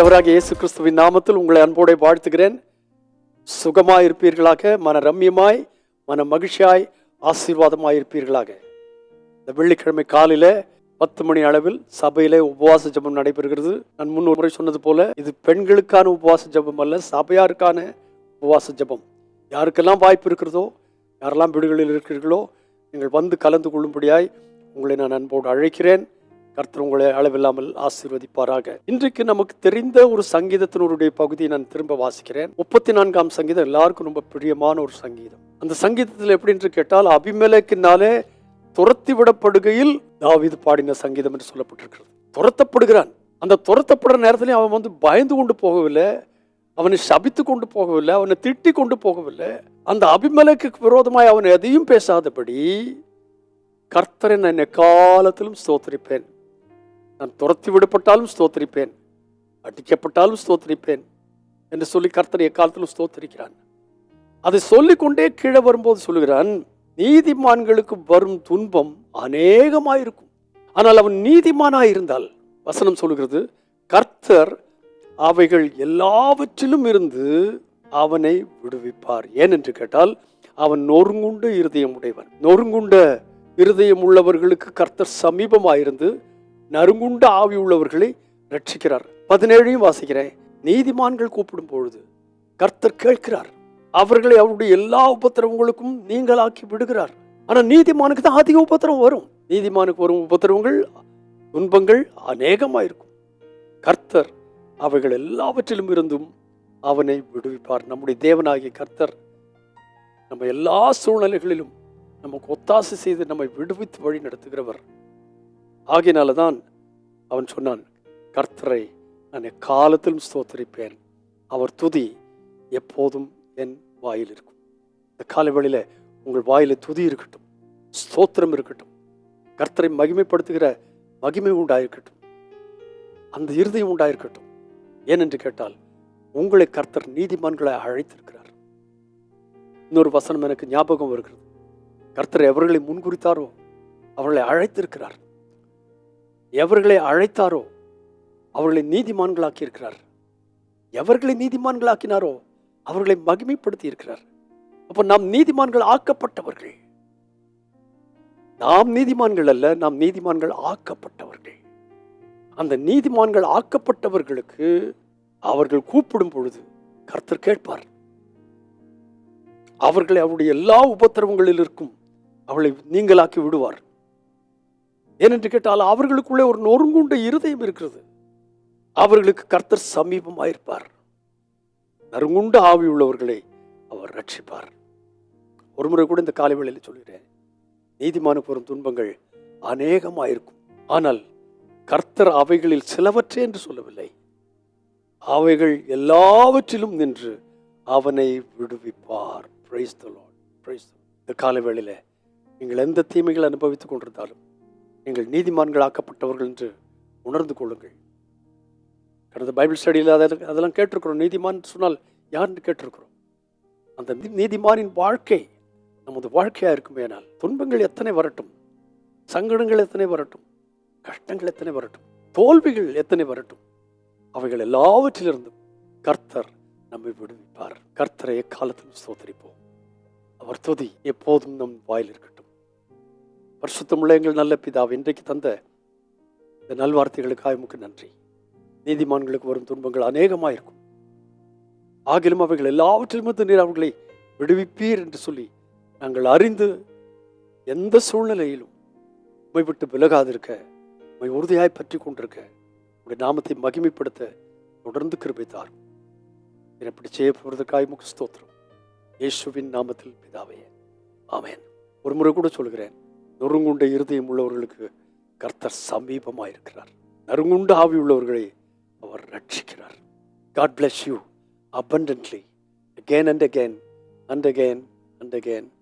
ஆண்டவராக இயேசு கிறிஸ்துவின் நாமத்தில் உங்களை அன்போடு வாழ்த்துகிறேன். சுகமாய் இருப்பீர்களாக மன ரம்யமாய் மன மகிழ்ச்சியாய் ஆசீர்வாதமாய் இருப்பீர்களாக இந்த வெள்ளிக்கிழமை காலையில் பத்து மணி அளவில் சபையிலே உபவாச ஜெபம் நடைபெறுகிறது. நான் முன்னொரு முறை சொன்னது போல இது பெண்களுக்கான உபவாச ஜெபம் அல்ல சபையாருக்கான உபவாச ஜெபம். யாருக்கெல்லாம் வாய்ப்பு இருக்கிறதோ யாரெல்லாம் வீடுகளில் இருக்கிறீர்களோ நீங்கள் வந்து கலந்து கொள்ளும்படியாய் உங்களை நான் அன்போடு அழைக்கிறேன். கர்த்தர் உங்களை அளவில்லாமல் ஆசீர்வதிப்பாராக. இன்றைக்கு நமக்கு தெரிந்த ஒரு சங்கீதத்தினுடைய பகுதியை நான் திரும்ப வாசிக்கிறேன். முப்பத்தி நான்காம் சங்கீதம் எல்லாருக்கும் ரொம்ப பிரியமான ஒரு சங்கீதம். அந்த சங்கீதத்தில் எப்படி என்று கேட்டால் அபிமேலக்கினாலே துரத்தி விடப்படுகையில் தாவிது பாடின சங்கீதம் என்று சொல்லப்பட்டிருக்கிறது. துரத்தப்படுகிறான். அந்த துரத்தப்படுற நேரத்துலையும் அவன் வந்து பயந்து கொண்டு போகவில்லை. அவனை சபித்து கொண்டு போகவில்லை. அவனை திட்டி கொண்டு போகவில்லை. அந்த அபிமலைக்கு விரோதமாய் அவன் எதையும் பேசாதபடி கர்த்தரை நான் எக்காலத்திலும் ஸ்தோத்திரிப்பேன். நான் துரத்தி விடப்பட்டாலும் ஸ்தோத்திரிப்பேன். அடிக்கப்பட்டாலும் ஸ்தோத்திரிப்பேன். என்று சொல்லி கர்த்தர் எக்காலத்திலும் ஸ்தோத்திரிக்கிறான் அதை சொல்லிக்கொண்டே கீழே வரும்போது சொல்லுகிறான் நீதிமான்களுக்கு வரும் துன்பம் அநேகமாயிருக்கும். ஆனால் அவன் நீதிமானாக இருந்தால் வசனம் சொல்லுகிறது கர்த்தர் அவைகள் எல்லாவற்றிலும் இருந்து அவனை விடுவிப்பார். ஏன் என்று கேட்டால் அவன் நொறுங்குண்ட இருதயம் உடையவன் நொறுங்குண்ட இருதயம் உள்ளவர்களுக்கு கர்த்தர் சமீபமாயிருந்து நறுங்குண்ட ஆவி உள்ளவர்களை ரட்சிக்கிறார் பதினேழையும் வாசிக்கிறேன். நீதிமான்கள் கூப்பிடும் பொழுது கர்த்தர் கேட்கிறார். அவர்களை அவருடைய எல்லா உபத்திரவங்களுக்கும் நீங்களாக்கி விடுகிறார். ஆனா நீதிமானுக்கு தான் அதிக உபத்திரவம் வரும். நீதிமானுக்கு வரும் உபத்திரவங்கள் துன்பங்கள் அநேகமாயிருக்கும் கர்த்தர் அவைகள் எல்லாவற்றிலும் இருந்தும் அவனை விடுவிப்பார். நம்முடைய தேவனாகிய கர்த்தர் நம்ம எல்லா சூழ்நிலைகளிலும் நமக்கு ஒத்தாசை செய்து நம்மை விடுவித்து வழி நடத்துகிறவர். ஆகினால தான் அவன் சொன்னான் கர்த்தரை நான் எக்காலத்திலும் ஸ்தோத்தரிப்பேன். அவர் துதி எப்போதும் என் வாயில் இருக்கும். இந்த காலவெளியில உங்கள் வாயில துதி இருக்கட்டும் ஸ்தோத்திரம் இருக்கட்டும். கர்த்தரை மகிமைப்படுத்துகிற மகிமை உண்டாயிருக்கட்டும். அந்த இருதயம் உண்டாயிருக்கட்டும். ஏனென்று கேட்டால் உங்களை கர்த்தர் நீதிமான்களை அழைத்திருக்கிறார். இன்னொரு வசனம் எனக்கு ஞாபகம் வருகிறது. கர்த்தர் எவர்களை முன்குறித்தாரோ அவர்களை அழைத்திருக்கிறார். எவர்களை அழைத்தாரோ அவர்களை நீதிமான்களாக்கி இருக்கிறார் எவர்களை நீதிமான்களாக்கினாரோ அவர்களை மகிமைப்படுத்தி இருக்கிறார் அப்போ நாம் நீதிமான்கள் ஆக்கப்பட்டவர்கள். நாம் நீதிமான்கள் அல்ல நாம் நீதிமான்கள் ஆக்கப்பட்டவர்கள். அந்த நீதிமான்கள் ஆக்கப்பட்டவர்களுக்கு அவர்கள் கூப்பிடும் பொழுது கர்த்தர் கேட்பார். அவர்களை அவருடைய எல்லா உபத்திரவங்களில் இருக்கும் அவளை நீங்களாக்கி விடுவார். ஏனென்று கேட்டால் அவர்களுக்குள்ளே ஒரு நொறுங்குண்ட இருதயம் இருக்கிறது. அவர்களுக்கு கர்த்தர் சமீபமாயிருப்பார். நறுங்குண்ட ஆவி உள்ளவர்களை அவர் ரட்சிப்பார். ஒரு முறை கூட இந்த காலை வேளையில் சொல்கிறேன் நீதிமான வரும் துன்பங்கள் அநேகமாயிருக்கும். ஆனால் கர்த்தர் அவைகளில் சிலவற்றே என்று சொல்லவில்லை. அவைகள் எல்லாவற்றிலும் நின்று அவனை விடுவிப்பார். பிரைஸ் த லார்ட் பிரைஸ் இந்த காலை வேளையில் நீங்கள் எந்த தீமைகள் அனுபவித்துக் கொண்டிருந்தாலும் நீங்கள் நீதிமான்கள் ஆக்கப்பட்டவர்கள் என்று உணர்ந்து கொள்ளுங்கள். கடந்த பைபிள் ஸ்டடியில் அதெல்லாம் அதெல்லாம் கேட்டிருக்கிறோம். நீதிமான் சொன்னால் யாருன்னு கேட்டிருக்கிறோம். அந்த நீதிமானின் வாழ்க்கை நமது வாழ்க்கையாக இருக்குமேனால் துன்பங்கள் எத்தனை வரட்டும்? சங்கடங்கள் எத்தனை வரட்டும்? கஷ்டங்கள் எத்தனை வரட்டும்? தோல்விகள் எத்தனை வரட்டும்? அவைகள் எல்லாவற்றிலிருந்தும் கர்த்தர் நம்மை விடுவிப்பார். கர்த்தரை எக்காலத்திலும் சோதரிப்போம் அவர் துதி எப்போதும் நம் வாயில் இருக்கட்டும் பரிசுத்தமுள்ள எங்கள் நல்ல பிதாவை இன்றைக்கு தந்த இந்த நல்வார்த்தைகளுக்காக உமக்கு நன்றி. நீதிமான்களுக்கு வரும் துன்பங்கள் அநேகமாக இருக்கும். ஆகிலும் அவைகள் எல்லாவற்றிலுமிருந்து நீர் அவர்களை விடுவிப்பீர் என்று சொல்லி நாங்கள் அறிந்து எந்த சூழ்நிலையிலும் உண்மை விட்டு விலகாதிருக்க உண்மை உறுதியாய் பற்றி கொண்டிருக்க உடைய நாமத்தை மகிமைப்படுத்த தொடர்ந்து கிருபை என்னை இப்படி செய்ய முக ஸ்தோத்திரம். இயேசுவின் நாமத்தில் பிதாவே. ஆமேன். ஒரு முறை கூட சொல்கிறேன் நொறுங்குண்ட இருதயம் உள்ளவர்களுக்கு கர்த்தர் சமீபமாயிருக்கிறார். நறுங்குண்ட ஆவி உள்ளவர்களை அவர் ரட்சிக்கிறார். God bless you abundantly. Again and again and again and again.